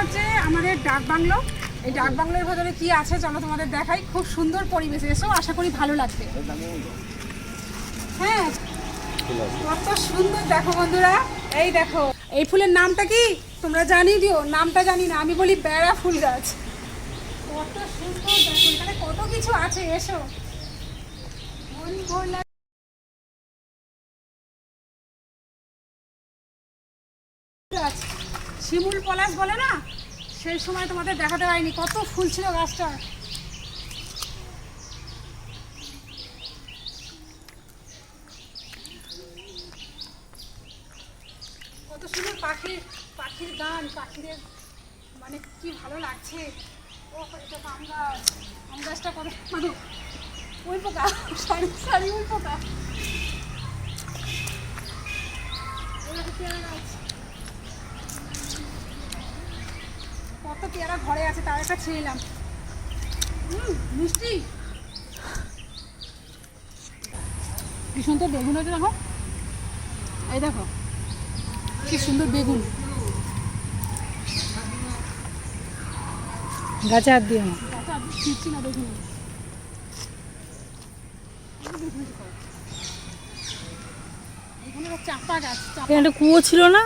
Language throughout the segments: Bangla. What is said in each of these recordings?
হচ্ছে আমাদের ডাক বাংলো, এই ডাক বাংলোর ভেতরে কি আছে চলো তোমাদের দেখাই। খুব সুন্দর পরিবেশ এসো, আশা করি ভালো লাগবে। হ্যাঁ কত সুন্দর দেখো বন্ধুরা, এই দেখো। এই ফুলের নামটা কি? তোমরা জানিয়ে দিও, নামটা জানি না, আমি বলি বেড়া ফুল গাছ। কত সুন্দর দেখো, এখানে কত কিছু আছে, এসো। মন ভরলা গাছ। শিমুল পলাশ বলে না? সেই সময় তোমাদের দেখাতে পারিনি, কত ফুল ছিল গাছটা। কত সুন্দর পাখির পাখির গান, পাখিদের মানে কি ভালো লাগছে। ও এটা আম গাছ। আম গাছটা কত মাধু ওই পোকা। সারি সারি ওই পোকা। পেয়ারা গাছ? কত পেয়ারা ঘরে আছে তার একটা ছেড়ে এলাম। মিষ্টি। কি সুন্দর বেগুন হয়েছে দেখো। এই দেখো কি সুন্দর বেগুন। গাছে হাত আমি ছিঁড়ছি না বেগুন। একটা কুয়ো ছিল না?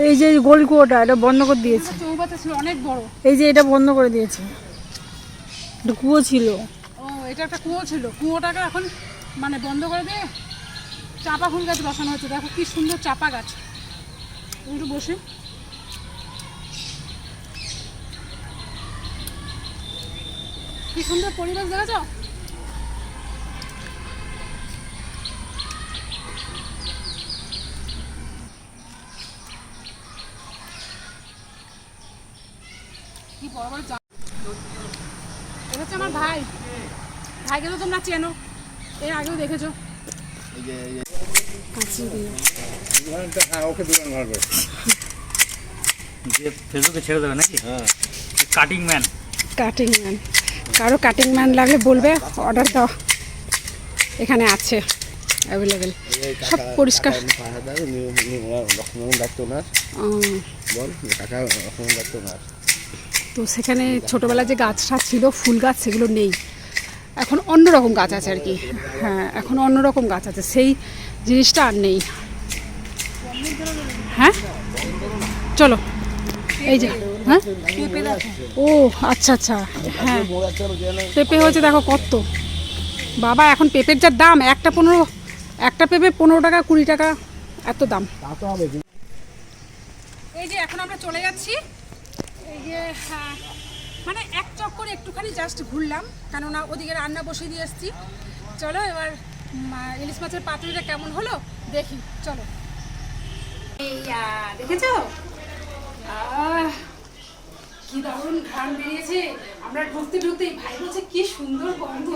এই যে গোল কুয়োটা এটা বন্ধ করে দিয়েছে। চৌবাচ্চা ছিল অনেক বড়। এই যে এটা বন্ধ করে দিয়েছে। একটা কুয়ো ছিল। ও এটা একটা কুয়ো ছিল। কুয়োটাকে এখন মানে বন্ধ করে দিয়ে চাপা ফুল গাছ বসানো হচ্ছে। দেখো কি সুন্দর চাপা গাছ। একটু বসে। কি সুন্দর পরিবেশ দেখেছ? কি বড় বড় জা- এটা হচ্ছে আমার ভাই ভাইকে তো তোমরা চেনো এর আগেও দেখেছ হ্যাঁ যে ফেসবুকে ছেড়ে দেবে নাকি হ্যাঁ কাটিং ম্যান কাটিং ম্যান কারও কাটিং ম্যান লাগলে বলবে অর্ডার দাও এখানে আছে অ্যাভেলেবেল সব পরিষ্কার লক্ষ্মণ ডাক্ত না উম, বল কাকা লক্ষ্মণ তো সেখানে ছোটোবেলায় যে গাছটা ছিল ফুল গাছ সেগুলো নেই। এখন অন্যরকম গাছ আছে আর কি। হ্যাঁ এখন অন্যরকম গাছ আছে। সেই জিনিসটা আর নেই। হ্যাঁ? চলো। এই যে হ্যাঁ? ও আচ্ছা আচ্ছা। হ্যাঁ। পেঁপে হয়েছে দেখো কত। বাবা এখন পেঁপের যা দাম একটা পনেরো একটা পেঁপে পনেরো টাকা কুড়ি টাকা এত দাম। এই যে এখন আমরা চলে যাচ্ছি। হ্যাঁ, মানে এক চক্কর একটুখানি জাস্ট ঘুরলাম কেননা ওদিকে রান্না বসিয়ে দিয়ে এসেছি। চলো এবার ইলিশ মাছের পাতুরিটা কেমন হলো দেখি চলো। দেখেছ? কি দারুণ ঘ্রাণ বেরিয়েছে। আমরা ঢুকতে ঢুকতেই ভাই বলছে কি সুন্দর গন্ধ।